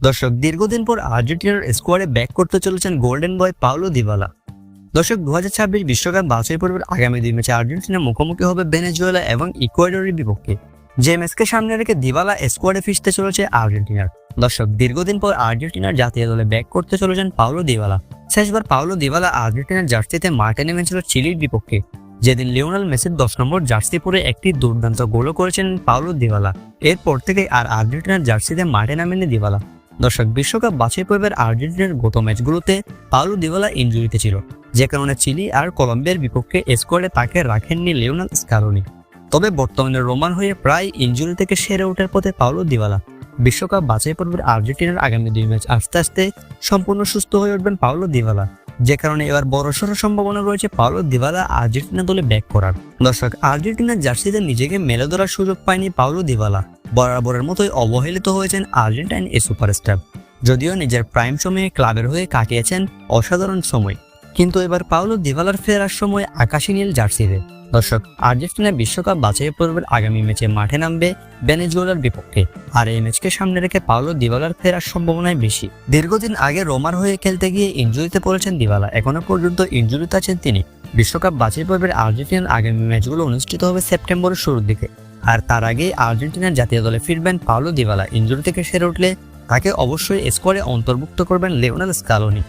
দর্শক, দীর্ঘদিন পর আর্জেন্টিনার স্কোয়াডে ব্যাক করতে চলেছেন গোল্ডেন বয় পাওলো দিবালা। দর্শক দু হাজার বিশ্বকাপ বাছাই পর্বের আগামী দুই ম্যাচে আর্জেন্টিনা মুখোমুখি হবে ভেনেজুয়েলা এবং ইকুয়েডরের বিপক্ষে। যে ম্যাচকে সামনে রেখে দিবালা স্কোয়াডে ফিরতে চলেছে আর্জেন্টিনার দর্শক, দীর্ঘদিন পর আর্জেন্টিনার জাতীয় দলে ব্যাক করতে চলেছেন পাওলো দিবালা। শেষবার পাওলো দিবালা আর্জেন্টিনার জার্সিতে মাঠে নেমেছিল চিলির বিপক্ষে। যেদিন লিওনাল মেসির দশ নম্বর জার্সি পরে একটি দুর্দান্ত গোলও করেছেন পাওলো দিবালা। এরপর থেকে আর আর্জেন্টিনার জার্সিতে মাঠে নামেনি দিবালা। দর্শক, বিশ্বকাপ বাছাই পর্বের আর্জেন্টিনার গত ম্যাচগুলোতে পাওলো দিবালা ইঞ্জুরিতে ছিল, যে কারণে চিলি আর কলম্বিয়ার বিপক্ষে স্কোয়াডে তাকে রাখেননি লিওনাল স্কালোনি। তবে বর্তমানে রোমান হয়ে প্রায় ইঞ্জুরি থেকে সেরে ওঠার পথে পাওলো দিবালা বিশ্বকাপ বাছাই পর্বের আর্জেন্টিনার আগামী দুই ম্যাচ আস্তে আস্তে সম্পূর্ণ সুস্থ হয়ে উঠবেন পাউলো দিবালা যে কারণে এবার বড়সড় সম্ভাবনা রয়েছে পাওলো দিবালা আর্জেন্টিনা দলে ব্যাক করার। দর্শক, আর্জেন্টিনার জার্সিতে নিজেকে মেলে ধরার সুযোগ পায়নি পাওলো দিবালা বরাবরের মতোই অবহেলিত হয়েছেন আর্জেন্টাইন এই সুপারস্টার। যদিও নিজের প্রাইম সময়ে ক্লাবের হয়ে কাটিয়েছেন অসাধারণ সময়। কিন্তু এবার পাওলো দিবালার ফেরার সময় আকাশী নীল জার্সিতে। দর্শক, আর্জেন্টিনা বিশ্বকাপ বাছাই পর্বের আগামী ম্যাচে মাঠে নামবে ভেনেজুয়েলার বিপক্ষে। আর এই ম্যাচকে সামনে রেখে পাওলো দিবালার ফেরার সম্ভাবনাই বেশি। দীর্ঘদিন আগে রোমার হয়ে খেলতে গিয়ে ইঞ্জুরিতে পড়েছেন দিবালা এখনও পর্যন্ত ইঞ্জুরিতে আছেন তিনি। বিশ্বকাপ বাছাই পর্বের আর্জেন্টিনার আগামী ম্যাচগুলো অনুষ্ঠিত হবে সেপ্টেম্বরের শুরুর দিকে। আর তার আগে আর্জেন্টিনার জাতীয় দলে ফিরবেন পাওলো দিবালা। ইঞ্জুরি থেকে সেরে উঠলে তাকে অবশ্যই স্কোয়াডে অন্তর্ভুক্ত করবেন লেওনাল স্কালোনি।